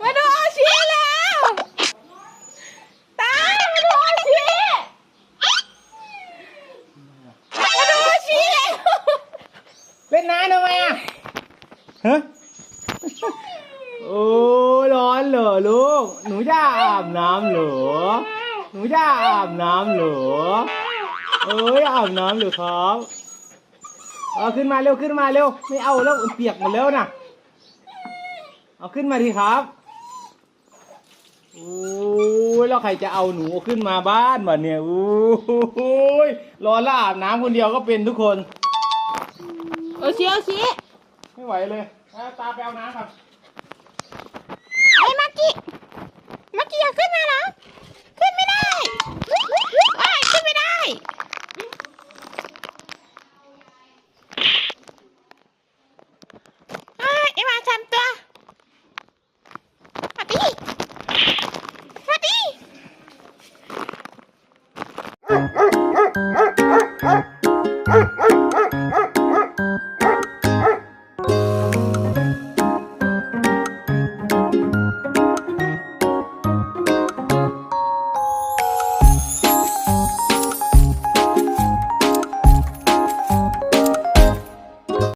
มาดูโอชิแล้วตายมาดูโอชิมาดูโอชิแล้วเล่นน้ำทำไมอะฮะโอ้ร้อนเหรอลูก หนูจะอาบน้ำเหรอ หนูจะอาบน้ำเหรอเอ้ยอาบน้ำเหรอครับเอาขึ้นมาเร็วขึ้นมาเร็ว ไม่เอาแล้วเปียกหมดแล้วนะ เอาขึ้นมาดีครับโอ้ยแล้วใครจะเอาหนูขึ้นมาบ้านวะเนี่ยโอ้ยรอละอาบน้ำคนเดียวก็เป็นทุกคนเอชิโอชิไม่ไหวเลยตาแปเวน้ำครับไอ้ยมากิมากิอยากขึ้นมาเหรอขึ้นไม่ได้ไอ้ายขึ้นไม่ได้ อ้ายไอ้หมาฉันโต